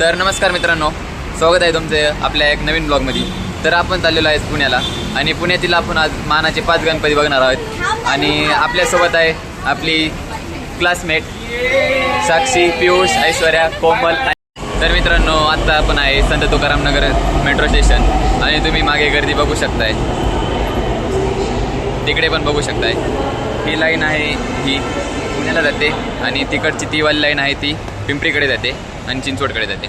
तर नमस्कार मित्रांनो स्वागत आहे तुमचे आपल्या एक नवीन ब्लॉगमध्ये. तर आपण चाललेलो आहे पुण्याला आणि पुण्यातील आपण आज मानाचे पाच गणपती बघणार आहोत. आणि आपल्यासोबत आहे आपली क्लासमेट साक्षी पियुष ऐश्वर्या कोमल. तर मित्रांनो आत्ता आपण आहे संत तुकाराम नगर मेट्रो स्टेशन आणि तुम्ही मागे गर्दी बघू शकताय. तिकडे पण बघू शकताय. ही लाईन आहे ही पुण्याला जाते आणि तिकडची ती वाली लाईन आहे ती पिंपरीकडे जाते. आणि चिंचवडकडे जाते.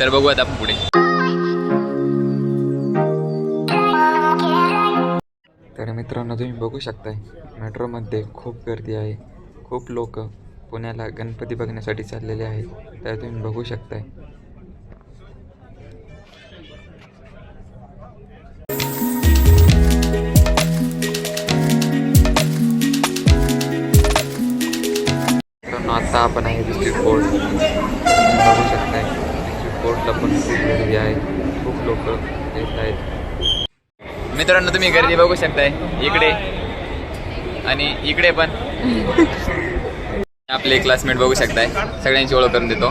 तर बघूयात आपण पुढे. तर मित्रांनो तुम्ही बघू शकताय मेट्रोमध्ये खूप गर्दी आहे. खूप लोक पुण्याला गणपती बघण्यासाठी चाललेले आहेत. तर तुम्ही बघू शकताय. मित्रांनो आता आपण आहे डिस्ट्रिक्ट कोर्ट डिस्ट्रिक्ट पण खूप गर्दी आहे. खूप लोक येत आहेत. मित्रांनो तुम्ही गर्दी बघू शकताय. इकडे. आणि इकडे पण. आपले क्लासमेट बघू शकताय. सगळ्यांची ओळख करून देतो.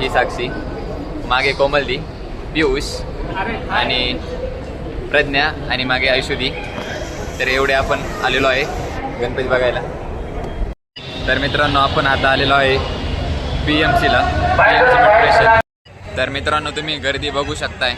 ही साक्षी. मागे कोमलदी पियुष आणि प्रज्ञा आणि मागे ऐशुदी तर एवढे आपण आलेलो आहे गणपती बघायला. तर मित्रांनो आपण आता आलेलो आहे पी एम सीला पी एम सी तर मित्रांनो तुम्ही गर्दी बघू शकताय.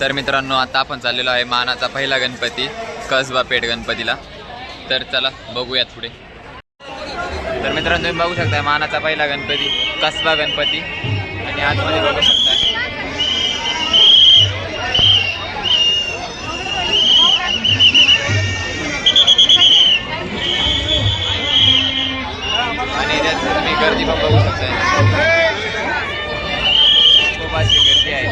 तर मित्रांनो आता आपण चाललेलो आहे मानाचा पहिला गणपती कसबा पेठ गणपतीला. तर चला बघूयात पुढे. तर मित्रांनो तुम्ही बघू शकताय मानाचा पहिला गणपती कसबा गणपती. आणि आतमध्ये बघू शकताय. बघू खूप अशी गर्दी आहे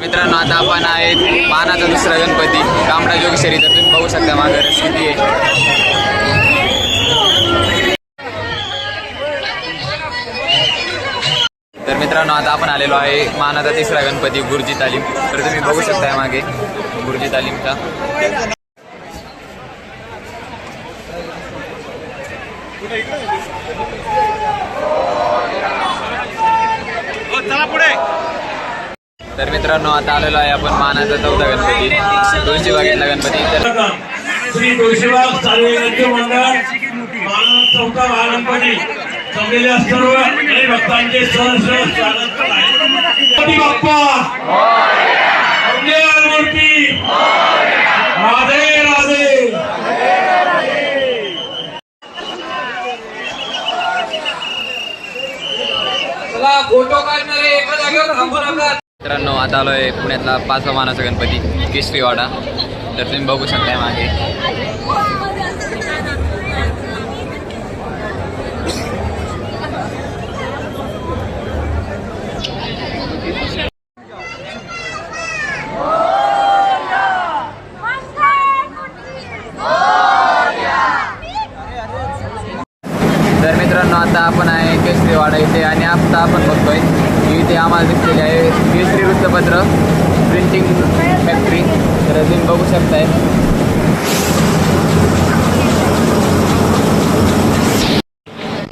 मित्रांनो आता आपण आहे मानाचा दुसरा गणपती कामडा जोगेश्वरी. तर तुम्ही बघू शकता मागं किती आहे. तर मित्रांनो आता आपण आलेलो आहे मानाचा तिसरा गणपती गुरुजी तालीम. तर तुम्ही बघू शकताय मागे गुरुजी तालीमचा. तर मित्रांनो आता आलेलो आहे आपण मानाचा चौथा गणपती. तुळशी बागेतला गणपती. तर श्री तुळशीबाग सार्वजनिक मंडळ. मानव चौथा महागणपती. जमलेल्या सर्व आणि भक्तांचे सहर्ष स्वागत आहे. बाप्पा. मूर्ती. महादेव. मित्रांनो आता आलोय पुण्यातला पाचवा मानाचा गणपती केसरीवाडा. तर तुम्ही बघू शकताय मागे. तर मित्रांनो आता आपण आहे केसरीवाडा इथे आणि आता आपण बघतोय की इथे आम्हाला दिसलेली आहे केसरी वृत्तपत्र प्रिंटिंग फॅक्टरी तर तुम्ही बघू शकताय.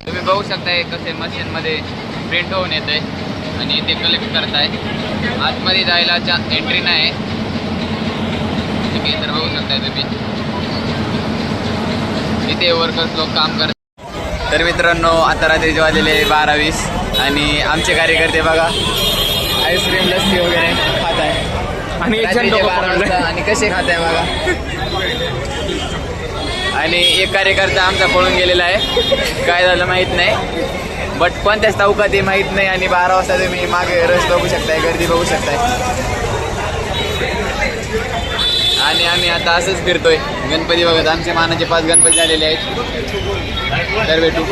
तुम्ही बघू शकताय कसे मशीनमध्ये प्रिंट होऊन येत आहे आणि ते कलेक्ट करताय. आतमध्ये जायला एंट्री नाही ठीक आहे तर बघू शकताय तुम्ही. इथे वर्कर्स लोक काम करत तर मित्रांनो आता रात्रीचे वाजलेले बारा वीस आणि आमचे कार्यकर्ते बघा आईस्क्रीम लस्सी वगैरे खात आहे आणि आणि कसे खात आहे बघा. आणि एक कार्यकर्ता आमचा पळून गेलेला आहे. काय झालं माहीत नाही. बट कोणत्या चौकात हे माहीत नाही आणि बारा वाजता तुम्ही मागे रस बघू शकताय गर्दी बघू शकताय. आणि आम्ही आता असंच फिरतोय. गणपती बघत आमचे मानाचे पाच गणपती झालेले आहेत. तर भेटू.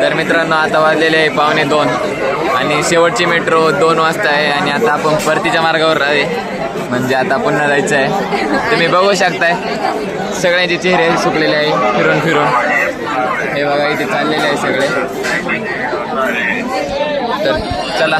तर मित्रांनो आता वाजलेले आहे पावणे दोन. आणि शेवटची मेट्रो दोन वाजता आहे आणि आता आपण परतीच्या मार्गावर आहे. म्हणजे आता पुन्हा जायचं आहे. तुम्ही बघू शकताय. सगळ्यांचे चेहरे सुकलेले आहे फिरून फिरून. हे बघा इथे चाललेले आहे सगळे. तर चला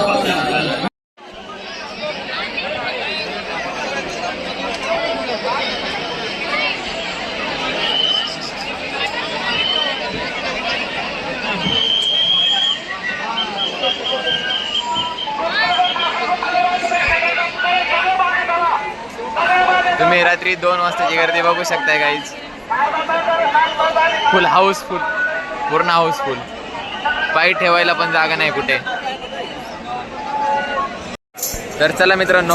तुम्ही रात्री दोन वाजताची गर्दी बघू शकताय काहीच फुल हाऊसफुल पूर्ण हाऊसफुल पायी ठेवायला पण जागा नाही कुठे. तर चला मित्रांनो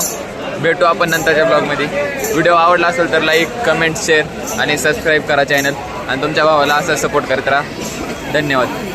भेटू आपण नंतरच्या ब्लॉगमध्ये व्हिडिओ आवडला असेल तर लाईक कमेंट शेअर आणि सबस्क्राईब करा चॅनल आणि तुमच्या भावाला असं सपोर्ट करत राहा. धन्यवाद.